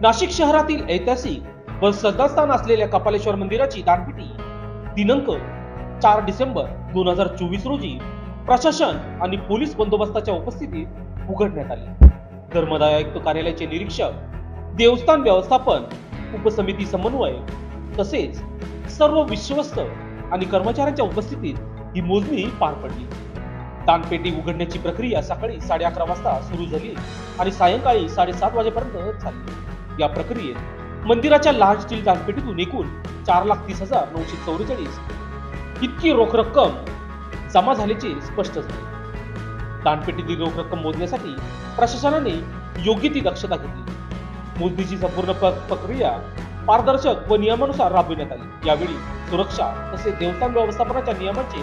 नाशिक शहरातील ऐतिहासिक व श्रद्धास्थान असलेल्या कपालेश्वर मंदिराची दानपेटी दिनांक चार डिसेंबर दोन हजार चोवीस रोजी प्रशासन आणि पोलीस बंदोबस्ताच्या उपस्थितीत उघडण्यात आली. धर्मदाय आयुक्त कार्यालयाचे निरीक्षक देवस्थान व्यवस्थापन उपसमिती समन्वय तसेच सर्व विश्वस्त आणि कर्मचाऱ्यांच्या उपस्थितीत ही मोजणी पार पडली. दानपेटी उघडण्याची प्रक्रिया सकाळी साडे अकरा वाजता सुरू झाली आणि सायंकाळी साडेसात वाजेपर्यंत झाली या प्रक्रियेत मंदिराच्या लहान स्टील दानपेटीतून एकूण चार लाख तीस हजार नऊशे चौवेचाळीस इतकी रोख रक्कम जमा झाल्याचे स्पष्ट झाले. दानपेटीतील रोख रक्कम मोजण्यासाठी प्रशासनाने योग्य ती दक्षता घेतली. मोजणीची संपूर्ण प्रक्रिया पारदर्शक व नियमानुसार राबविण्यात आली. यावेळी सुरक्षा तसेच देवस्थान व्यवस्थापनाच्या नियमांचे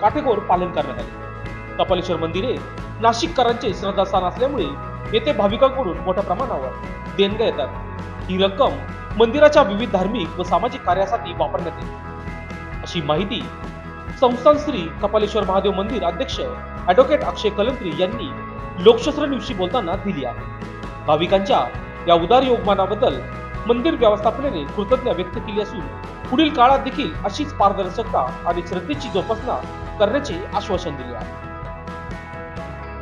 काटेकोर पालन करण्यात आले. कपालेश्वर मंदिरे नाशिककरांचे श्रद्धास्थान असल्यामुळे येथे भाविकांकडून मोठ्या प्रमाणावर देणग्या येतात ही रक्कम मंदिराच्या विविध धार्मिक व सामाजिक कार्यासाठी वापरण्यात येते. अशी माहिती संस्थान श्री कपालेश्वर महादेव मंदिर अध्यक्ष ऍडव्होकेट अक्षय कलंत्री यांनी लोकशस्त्र न्यूजशी बोलताना दिली आहे. भाविकांच्या या उदार योगमानाबद्दल मंदिर व्यवस्थापनेने कृतज्ञता व्यक्त केली असून पुढील काळात देखील अशीच पारदर्शकता आणि श्रद्धेची जोपासना करण्याचे आश्वासन दिले आहे.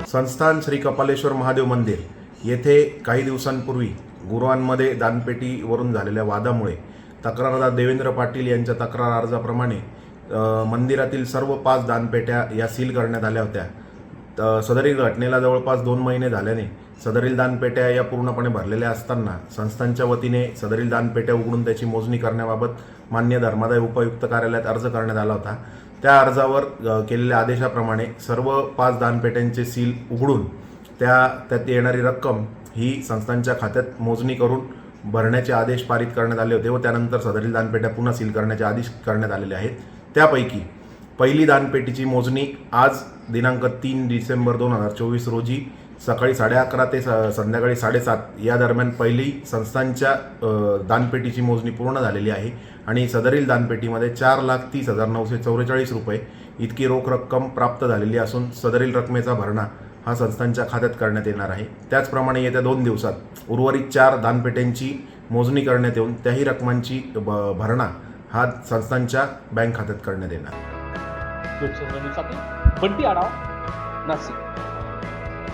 संस्थान श्री कपालेश्वर महादेव मंदिर येथे काही दिवसांपूर्वी गुरुवांमध्ये दानपेटीवरून झालेल्या वादामुळे तक्रारदार देवेंद्र पाटील यांच्या तक्रार अर्जाप्रमाणे मंदिरातील सर्व पाच दानपेट्या या सील करण्यात आल्या होत्या. तर सदरील घटनेला जवळपास दोन महिने झाल्याने सदरील दानपेट्या या पूर्णपणे भरलेल्या असताना संस्थांच्या वतीने सदरील दानपेट्या उघडून त्याची मोजणी करण्याबाबत मान्य धर्मादाय उपायुक्त कार्यालयात अर्ज करण्यात आला होता. त्या अर्जावर केलेल्या आदेशाप्रमाणे सर्व पाच दानपेट्यांचे सील उघडून त्या त्यात येणारी रक्कम ही संस्थांच्या खात्यात मोजणी करून भरण्याचे आदेश पारित करण्यात आले होते व त्यानंतर सदरील दानपेट्या पुन्हा सील करण्याचे आदेश करण्यात आलेले आहेत. त्यापैकी पहिली दानपेटीची मोजणी आज दिनांक तीन डिसेंबर दोन हजार चोवीस रोजी सकाळी साडे अकरा ते स- संध्याकाळी साडेसात या दरम्यान पहिली संस्थांच्या दानपेटीची मोजणी पूर्ण झालेली आहे आणि सदरील दानपेटीमध्ये चार लाख तीस हजार नऊशे चौवेचाळीस रुपये इतकी रोख रक्कम प्राप्त झालेली असून सदरील रकमेचा भरणा हा संस्थांच्या खात्यात करण्यात येणार आहे. त्याचप्रमाणे येत्या दोन दिवसात उर्वरित चार दानपेट्यांची मोजणी करण्यात येऊन त्याही रकमांची ब- भरणा हा संस्थांच्या बँक खात्यात करण्यात येणार. लोकसभा बंटी आढावा नाशिक.